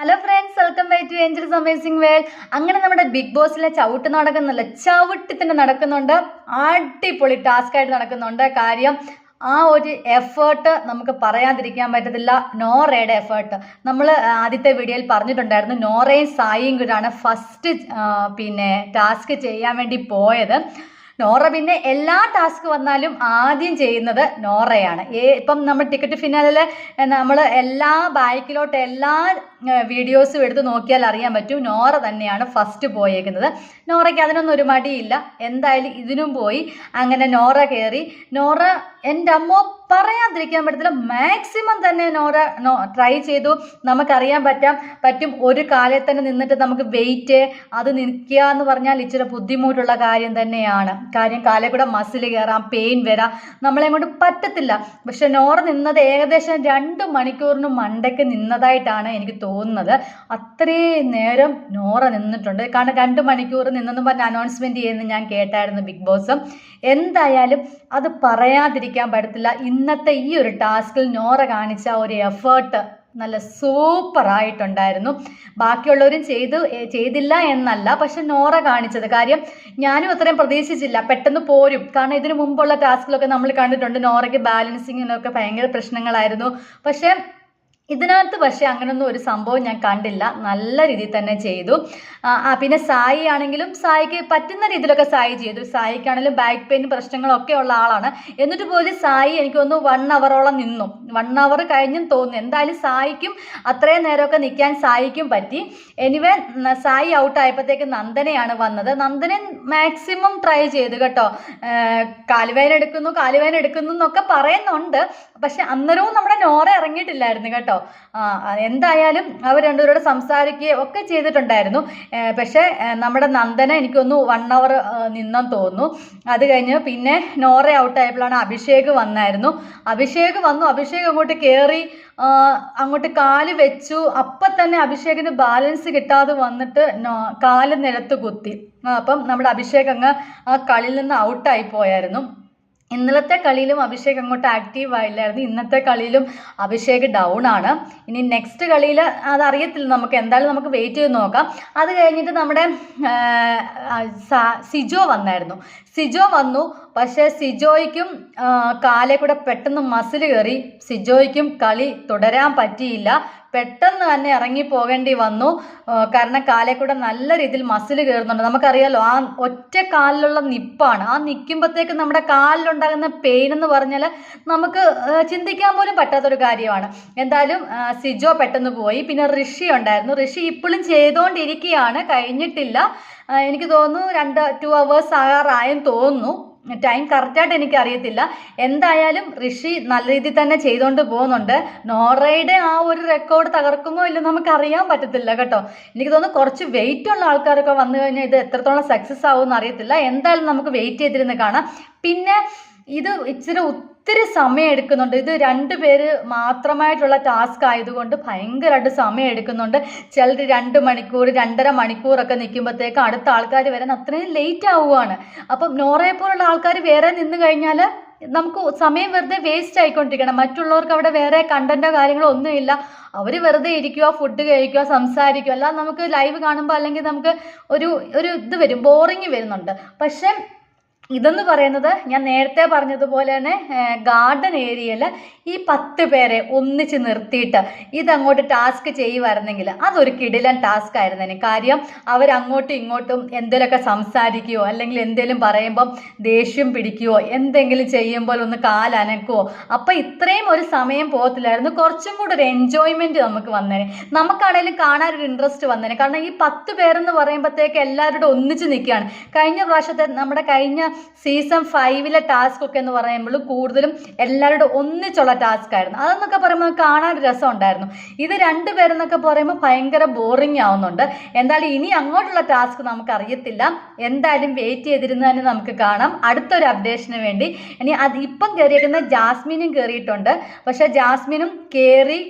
Hello friends welcome back to angels amazing world അങ്ങനെ നമ്മുടെ big ബോസിലെ ചവിട്ട് നടക്കുന്നില്ല ചവിട്ടി തന്നെ നടക്കുന്നുണ്ട് അടിപൊളി ടാസ്ക് ആയിട്ട് നടക്കുന്നുണ്ട്. കാര്യം ആ ഒരു എഫേർട്ട് നമുക്ക് പറയാതിരിക്കാൻ പറ്റത്തില്ല. നോറയുടെ എഫേർട്ട് നമ്മൾ ആദ്യത്തെ വീഡിയോയിൽ പറഞ്ഞിട്ടുണ്ടായിരുന്നു നോറയും സായിയും കൂടാണ് ഫസ്റ്റ് പിന്നെ ടാസ്ക് ചെയ്യാൻ വേണ്ടി പോയത്. നോറ പിന്നെ എല്ലാ ടാസ്ക് വന്നാലും ആദ്യം ചെയ്യുന്നത് നോറയാണ്. ഏ ഇപ്പം നമ്മൾ ടിക്കറ്റ് ഫിനാലിൽ നമ്മൾ എല്ലാ ബാക്കിലോട്ട് എല്ലാ വീഡിയോസും എടുത്ത് നോക്കിയാൽ അറിയാൻ പറ്റും നോറ തന്നെയാണ് ഫസ്റ്റ് പോയേക്കുന്നത്. നോറയ്ക്ക് അതിനൊന്നും ഒരു മടിയില്ല. എന്തായാലും ഇതിനും പോയി. അങ്ങനെ നോറ കയറി. നോറ എന്റെ അമ്മ പറയാതിരിക്കാൻ പറ്റത്തില്ല. മാക്സിമം തന്നെ നോറ നോ ട്രൈ ചെയ്തു. നമുക്കറിയാൻ പറ്റാം. പറ്റും ഒരു കാലത്ത് തന്നെ നിന്നിട്ട് നമുക്ക് വെയിറ്റ് അത് നിൽക്കുക എന്ന് പറഞ്ഞാൽ ഇച്ചിരി ബുദ്ധിമുട്ടുള്ള കാര്യം തന്നെയാണ്. കാര്യം കാലിൽ കൂടെ മസിൽ കയറാം പെയിൻ വരാം. നമ്മളെ കൊണ്ട് പറ്റത്തില്ല. പക്ഷെ നോറ നിന്നത് ഏകദേശം രണ്ട് മണിക്കൂറിന് മണ്ടയ്ക്ക് നിന്നതായിട്ടാണ് എനിക്ക് തോന്നുന്നത്. അത്രയും നേരം നോറ നിന്നിട്ടുണ്ട്. കാരണം രണ്ട് മണിക്കൂർ നിന്നെന്ന് പറഞ്ഞ അനൗൺസ്മെന്റ് ചെയ്യുന്നത് ഞാൻ കേട്ടായിരുന്നു ബിഗ് ബോസ്. എന്തായാലും അത് പറയാതിരിക്കാൻ പറ്റത്തില്ല. ഇന്നത്തെ ഈ ഒരു ടാസ്കിൽ നോറ കാണിച്ച ഒരു എഫേർട്ട് നല്ല സൂപ്പർ ആയിട്ടുണ്ടായിരുന്നു. ബാക്കിയുള്ളവരും ചെയ്തു ചെയ്തില്ല എന്നല്ല പക്ഷെ നോറ കാണിച്ചത്. കാര്യം ഞാനും അത്രയും പ്രതീക്ഷിച്ചില്ല. പെട്ടെന്ന് പോരും. കാരണം ഇതിനു മുമ്പുള്ള ടാസ്കിലൊക്കെ നമ്മൾ കണ്ടിട്ടുണ്ട് നോറയ്ക്ക് ബാലൻസിങ്ങിനൊക്കെ ഭയങ്കര പ്രശ്നങ്ങളായിരുന്നു. പക്ഷേ ഇതിനകത്ത് പക്ഷേ അങ്ങനൊന്നും ഒരു സംഭവം ഞാൻ കണ്ടില്ല. നല്ല രീതിയിൽ തന്നെ ചെയ്തു. ആ, പിന്നെ സായി ആണെങ്കിലും സായിക്ക് പറ്റുന്ന രീതിയിലൊക്കെ സായി ചെയ്തു. സായിക്കാണെങ്കിലും ബാക്ക് പെയിൻ പ്രശ്നങ്ങളൊക്കെ ഉള്ള ആളാണ്. എന്നിട്ട് പോലും സായി എനിക്കൊന്ന് വൺ അവറോളം നിന്നു. വൺ അവർ കഴിഞ്ഞും തോന്നുന്നു. എന്തായാലും സായിക്കും അത്രയും നേരമൊക്കെ നിൽക്കാൻ സായിക്കും പറ്റി. എനിവേ സായി ഔട്ട് ആയപ്പോഴത്തേക്ക് നന്ദനയാണ് വന്നത്. നന്ദനൻ മാക്സിമം ട്രൈ ചെയ്തു കേട്ടോ. കാലുവേന എടുക്കുന്നു കാലുവേന എടുക്കുന്നു എന്നൊക്കെ പറയുന്നുണ്ട്. പക്ഷെ അന്നേരവും നമ്മുടെ നോറ ഇറങ്ങിയിട്ടില്ലായിരുന്നു കേട്ടോ. എന്തായാലും അവർ രണ്ടുപേരോട് സംസാരിക്കുകയും ഒക്കെ ചെയ്തിട്ടുണ്ടായിരുന്നു. പക്ഷേ നമ്മുടെ നന്ദന എനിക്കൊന്ന് വൺ അവർ നിന്നെന്ന് തോന്നുന്നു. അത് കഴിഞ്ഞ് പിന്നെ നോറ ഔട്ടായപ്പോഴാണ് അഭിഷേക് വന്നായിരുന്നു. അഭിഷേക് വന്നു. അഭിഷേക് അങ്ങോട്ട് കയറി അങ്ങോട്ട് കാൽ വെച്ചു. അപ്പം തന്നെ അഭിഷേകിന് ബാലൻസ് കിട്ടാതെ വന്നിട്ട് കാൽ നിലത്ത് കുത്തി. അപ്പം നമ്മുടെ അഭിഷേക് അങ്ങ് ആ കളിയിൽ നിന്ന് ഔട്ടായി പോയായിരുന്നു. ഇന്നലത്തെ കളിയിലും അഭിഷേക് അങ്ങോട്ട് ആക്റ്റീവ് ആയില്ലായിരുന്നു. ഇന്നത്തെ കളിയിലും അഭിഷേക് ഡൗൺ ആണ്. ഇനി നെക്സ്റ്റ് കളിയിൽ അതറിയത്തില്ല നമുക്ക്. എന്തായാലും നമുക്ക് വെയിറ്റ് ചെയ്ത് നോക്കാം. അത് കഴിഞ്ഞിട്ട് നമ്മുടെ സിജോ വന്നായിരുന്നു. സിജോ വന്നു. പക്ഷേ സിജോയ്ക്കും കാലെ കൂടെ പെട്ടെന്ന് മസിൽ കയറി. സിജോയ്ക്കും കളി തുടരാൻ പറ്റിയില്ല. പെട്ടെന്ന് തന്നെ ഇറങ്ങി പോകേണ്ടി വന്നു കാരണം കാലേ കൂടെ നല്ല രീതിയിൽ മസിൽ കയറുന്നുണ്ട്. നമുക്കറിയാലോ ആ ഒറ്റ കാലിലുള്ള നിപ്പാണ്. ആ നിൽക്കുമ്പോഴത്തേക്ക് നമ്മുടെ കാലിലുണ്ടാകുന്ന പെയിൻ എന്ന് പറഞ്ഞാൽ നമുക്ക് ചിന്തിക്കാൻ പോലും പറ്റാത്തൊരു കാര്യമാണ്. എന്തായാലും സിജോ പെട്ടെന്ന് പോയി. പിന്നെ ഋഷി ഉണ്ടായിരുന്നു. ഋഷി ഇപ്പോഴും ചെയ്തുകൊണ്ടിരിക്കുകയാണ് കഴിഞ്ഞിട്ടില്ല. എനിക്ക് തോന്നുന്നു രണ്ട് ടു അവേഴ്സ് ആകാറായെന്ന് തോന്നുന്നു. ടൈം കറക്റ്റായിട്ട് എനിക്ക് അറിയത്തില്ല എന്തായാലും ഋഷി നല്ല രീതിയിൽ തന്നെ ചെയ്തുകൊണ്ട് പോകുന്നുണ്ട്. നോറയുടെ ആ ഒരു റെക്കോർഡ് തകർക്കുമോ ഇല്ല നമുക്ക് അറിയാൻ പറ്റത്തില്ല കേട്ടോ. എനിക്ക് തോന്നുന്നു കുറച്ച് വെയിറ്റ് ഉള്ള ആൾക്കാരൊക്കെ വന്നു കഴിഞ്ഞാൽ ഇത് എത്രത്തോളം സക്സസ് ആവുമെന്ന് അറിയത്തില്ല. എന്തായാലും നമുക്ക് വെയിറ്റ് ചെയ്തിരുന്ന് കാണാം. പിന്നെ ഇത് ഇച്ചിരി ഒത്തിരി സമയം എടുക്കുന്നുണ്ട് ഇത് രണ്ട് പേര് മാത്രമായിട്ടുള്ള ടാസ്ക് ആയതുകൊണ്ട് ഭയങ്കരമായിട്ട് സമയം എടുക്കുന്നുണ്ട് ചിലർ രണ്ട് മണിക്കൂർ രണ്ടര മണിക്കൂറൊക്കെ നിൽക്കുമ്പോഴത്തേക്ക് അടുത്ത ആൾക്കാർ വരാൻ അത്രയും ലേറ്റ് ആവുകയാണ് അപ്പം നോറയെ പോലുള്ള ആൾക്കാർ വേറെ നിന്ന് കഴിഞ്ഞാൽ നമുക്ക് സമയം വെറുതെ വേസ്റ്റ് ആയിക്കൊണ്ടിരിക്കണം. മറ്റുള്ളവർക്ക് അവിടെ വേറെ കണ്ടന്റോ കാര്യങ്ങളോ ഒന്നുമില്ല അവർ വെറുതെ ഇരിക്കുക ഫുഡ് കഴിക്കുക സംസാരിക്കുക അല്ലാതെ നമുക്ക് ലൈവ് കാണുമ്പോൾ അല്ലെങ്കിൽ നമുക്ക് ഒരു ഒരു ഇത് വരും ബോറിങ് വരുന്നുണ്ട്. പക്ഷേ ഇതെന്ന് പറയുന്നത് ഞാൻ നേരത്തെ പറഞ്ഞതുപോലെ തന്നെ ഗാർഡൻ ഏരിയയിൽ ഈ പത്ത് പേരെ ഒന്നിച്ച് നിർത്തിയിട്ട് ഇതങ്ങോട്ട് ടാസ്ക് ചെയ്യുമായിരുന്നെങ്കിൽ അതൊരു കിടിലൻ ടാസ്ക് ആയിരുന്നു ആയിരുന്നേനെ കാര്യം അവരങ്ങോട്ടും ഇങ്ങോട്ടും എന്തെങ്കിലുമൊക്കെ സംസാരിക്കുകയോ അല്ലെങ്കിൽ എന്തെങ്കിലും പറയുമ്പം ദേഷ്യം പിടിക്കുകയോ എന്തെങ്കിലും ചെയ്യുമ്പോൾ ഒന്ന് കാലനക്കുവോ. അപ്പം ഇത്രയും ഒരു സമയം പോകത്തില്ലായിരുന്നു. കുറച്ചും കൂടെ ഒരു എൻജോയ്മെന്റ് നമുക്ക് വന്നേനെ. നമുക്കാണേലും കാണാൻ ഒരു ഇൻട്രസ്റ്റ് വന്നേനെ. കാരണം ഈ പത്ത് പേരെന്ന് പറയുമ്പോഴത്തേക്ക് എല്ലാവരുടെ ഒന്നിച്ച് നിൽക്കുകയാണ്. കഴിഞ്ഞ പ്രാവശ്യത്തെ നമ്മുടെ കഴിഞ്ഞ സീസൺ ഫൈവിലെ ടാസ്ക് ഒക്കെ എന്ന് പറയുമ്പോൾ കൂടുതലും എല്ലാവരുടെ ഒന്നിച്ചുള്ള ടാസ്ക് ആയിരുന്നു. അതെന്നൊക്കെ പറയുമ്പോൾ കാണാൻ രസം ഉണ്ടായിരുന്നു. ഇത് രണ്ട് പേരെന്നൊക്കെ പറയുമ്പോൾ ഭയങ്കര ബോറിംഗ് ആവുന്നുണ്ട്. എന്തായാലും ഇനി അങ്ങോട്ടുള്ള ടാസ്ക് നമുക്ക് അറിയത്തില്ല. എന്തായാലും വെയിറ്റ് ചെയ്തിരുന്ന് തന്നെ നമുക്ക് കാണാം. അടുത്തൊരു അപ്ഡേഷന് വേണ്ടി. ഇനി അത് ഇപ്പം കയറിയിരിക്കുന്ന ജാസ്മിനും കയറിയിട്ടുണ്ട് പക്ഷേ ജാസ്മിനും കയറി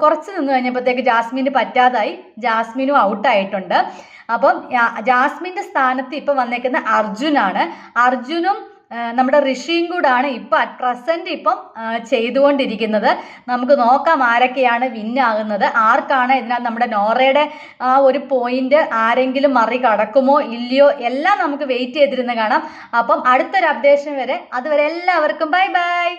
കുറച്ച് നിന്ന് കഴിഞ്ഞപ്പോഴത്തേക്ക് ജാസ്മിന് പറ്റാതായി. ജാസ്മിനും ഔട്ടായിട്ടുണ്ട് അപ്പം ജാസ്മിന്റെ സ്ഥാനത്ത് ഇപ്പോൾ വന്നേക്കുന്ന അർജുനാണ്. അർജുനും നമ്മുടെ ഋഷിയും കൂടാണ് ഇപ്പം അറ്റ് പ്രസന്റ് ഇപ്പം ചെയ്തുകൊണ്ടിരിക്കുന്നത്. നമുക്ക് നോക്കാം ആരൊക്കെയാണ് വിന്നാകുന്നത് ആർക്കാണ് ഇതിനകത്ത് നമ്മുടെ നോറയുടെ ആ ഒരു പോയിന്റ് ആരെങ്കിലും മറികടക്കുമോ ഇല്ലയോ എല്ലാം നമുക്ക് വെയിറ്റ് ചെയ്തിരുന്ന് കാണാം. അപ്പം അടുത്തൊരു അപ്ഡേഷൻ വരെ. അതുവരെ എല്ലാവർക്കും ബൈ ബൈ